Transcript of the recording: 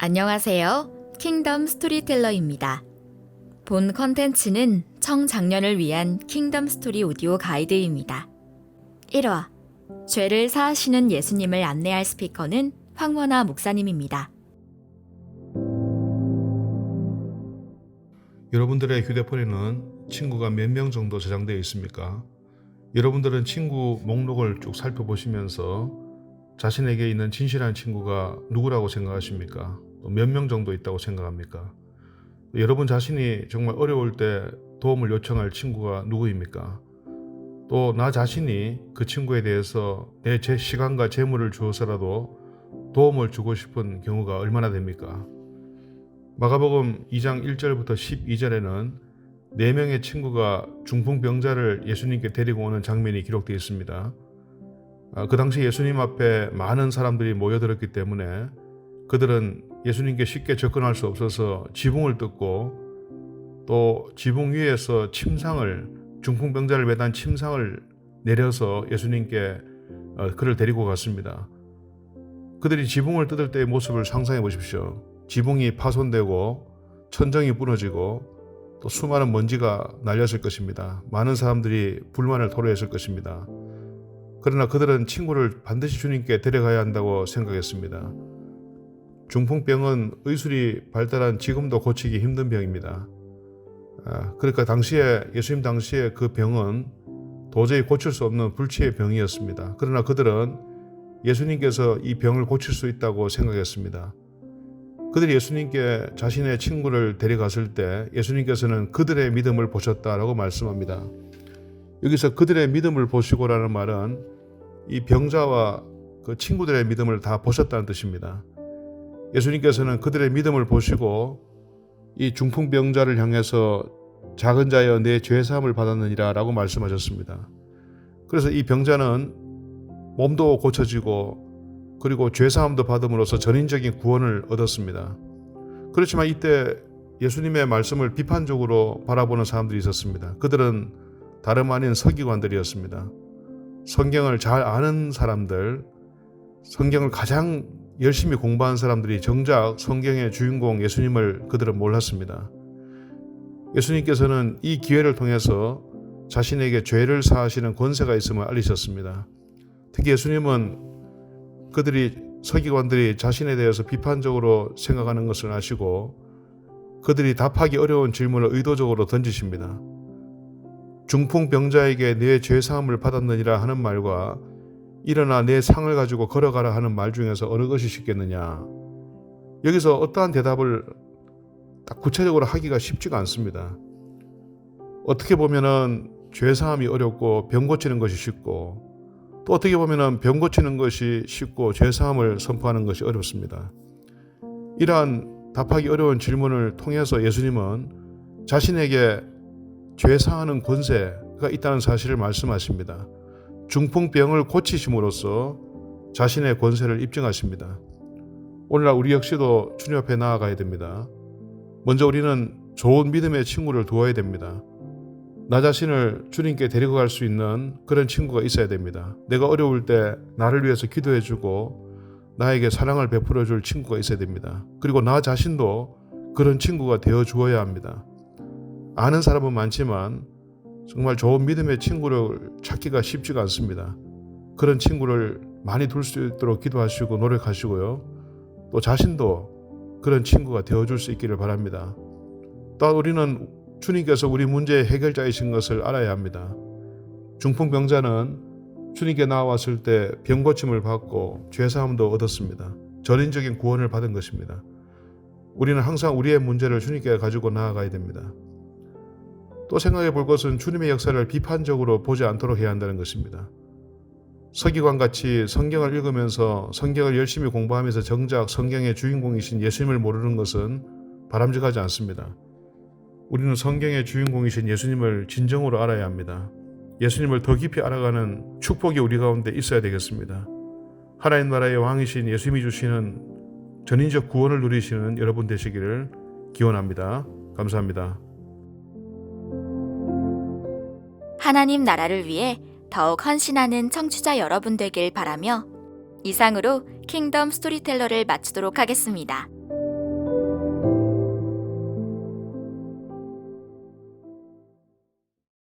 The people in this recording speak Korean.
안녕하세요. 킹덤 스토리텔러입니다. 본 컨텐츠는 청장년을 위한 킹덤 스토리 오디오 가이드입니다. 1화 죄를 사하시는 예수님을 안내할 스피커는 황원아 목사님입니다. 여러분들의 휴대폰에는 친구가 몇 명 정도 저장되어 있습니까? 여러분들은 친구 목록을 쭉 살펴보시면서 자신에게 있는 진실한 친구가 누구라고 생각하십니까? 몇 명 정도 있다고 생각합니까? 여러분 자신이 정말 어려울 때 도움을 요청할 친구가 누구입니까? 또 나 자신이 그 친구에 대해서 내 제 시간과 재물을 주어서라도 도움을 주고 싶은 경우가 얼마나 됩니까? 마가복음 2장 1절부터 12절에는 네 명의 친구가 중풍병자를 예수님께 데리고 오는 장면이 기록되어 있습니다. 아, 그 당시 예수님 앞에 많은 사람들이 모여들었기 때문에 그들은 예수님께 쉽게 접근할 수 없어서 지붕을 뜯고 또 지붕 위에서 침상을 중풍병자를 매단 침상을 내려서 예수님께 어, 그를 데리고 갔습니다. 그들이 지붕을 뜯을 때의 모습을 상상해 보십시오. 지붕이 파손되고 천정이 부러지고 또 수많은 먼지가 날렸을 것입니다. 많은 사람들이 불만을 토로했을 것입니다. 그러나 그들은 친구를 반드시 주님께 데려가야 한다고 생각했습니다. 중풍병은 의술이 발달한 지금도 고치기 힘든 병입니다. 아, 그러니까 당시에 예수님 당시에 그 병은 도저히 고칠 수 없는 불치의 병이었습니다. 그러나 그들은 예수님께서 이 병을 고칠 수 있다고 생각했습니다. 그들이 예수님께 자신의 친구를 데려갔을 때 예수님께서는 그들의 믿음을 보셨다라고 말씀합니다. 여기서 그들의 믿음을 보시고라는 말은 이 병자와 그 친구들의 믿음을 다 보셨다는 뜻입니다. 예수님께서는 그들의 믿음을 보시고 이 중풍병자를 향해서 작은 자여 내 죄사함을 받았느니라 라고 말씀하셨습니다. 그래서 이 병자는 몸도 고쳐지고 그리고 죄사함도 받음으로써 전인적인 구원을 얻었습니다. 그렇지만 이때 예수님의 말씀을 비판적으로 바라보는 사람들이 있었습니다. 그들은 다름 아닌 서기관들이었습니다. 성경을 잘 아는 사람들, 성경을 가장 열심히 공부한 사람들이 정작 성경의 주인공 예수님을 그들은 몰랐습니다. 예수님께서는 이 기회를 통해서 자신에게 죄를 사하시는 권세가 있음을 알리셨습니다. 특히 예수님은 그들이 서기관들이 자신에 대해서 비판적으로 생각하는 것을 아시고 그들이 답하기 어려운 질문을 의도적으로 던지십니다. 중풍병자에게 내 죄사함을 받았느니라 하는 말과 일어나 내 상을 가지고 걸어가라 하는 말 중에서 어느 것이 쉽겠느냐. 여기서 어떠한 대답을 딱 구체적으로 하기가 쉽지가 않습니다. 어떻게 보면은 죄사함이 어렵고 병 고치는 것이 쉽고 또 어떻게 보면은 병 고치는 것이 쉽고 죄사함을 선포하는 것이 어렵습니다. 이러한 답하기 어려운 질문을 통해서 예수님은 자신에게 죄사하는 권세가 있다는 사실을 말씀하십니다. 중풍병을 고치심으로써 자신의 권세를 입증하십니다. 오늘날 우리 역시도 주님 앞에 나아가야 됩니다. 먼저 우리는 좋은 믿음의 친구를 두어야 됩니다. 나 자신을 주님께 데리고 갈 수 있는 그런 친구가 있어야 됩니다. 내가 어려울 때 나를 위해서 기도해주고 나에게 사랑을 베풀어 줄 친구가 있어야 됩니다. 그리고 나 자신도 그런 친구가 되어 주어야 합니다. 아는 사람은 많지만 정말 좋은 믿음의 친구를 찾기가 쉽지가 않습니다. 그런 친구를 많이 둘 수 있도록 기도하시고 노력하시고요. 또 자신도 그런 친구가 되어줄 수 있기를 바랍니다. 또 우리는 주님께서 우리 문제의 해결자이신 것을 알아야 합니다. 중풍병자는 주님께 나왔을 때 병고침을 받고 죄사함도 얻었습니다. 전인적인 구원을 받은 것입니다. 우리는 항상 우리의 문제를 주님께 가지고 나아가야 됩니다. 또 생각해 볼 것은 주님의 역사를 비판적으로 보지 않도록 해야 한다는 것입니다. 서기관 같이 성경을 읽으면서 성경을 열심히 공부하면서 정작 성경의 주인공이신 예수님을 모르는 것은 바람직하지 않습니다. 우리는 성경의 주인공이신 예수님을 진정으로 알아야 합니다. 예수님을 더 깊이 알아가는 축복이 우리 가운데 있어야 되겠습니다. 하나님 나라의 왕이신 예수님이 주시는 전인적 구원을 누리시는 여러분 되시기를 기원합니다. 감사합니다. 하나님 나라를 위해 더욱 헌신하는 청취자 여러분 되길 바라며 이상으로 킹덤 스토리텔러를 마치도록 하겠습니다.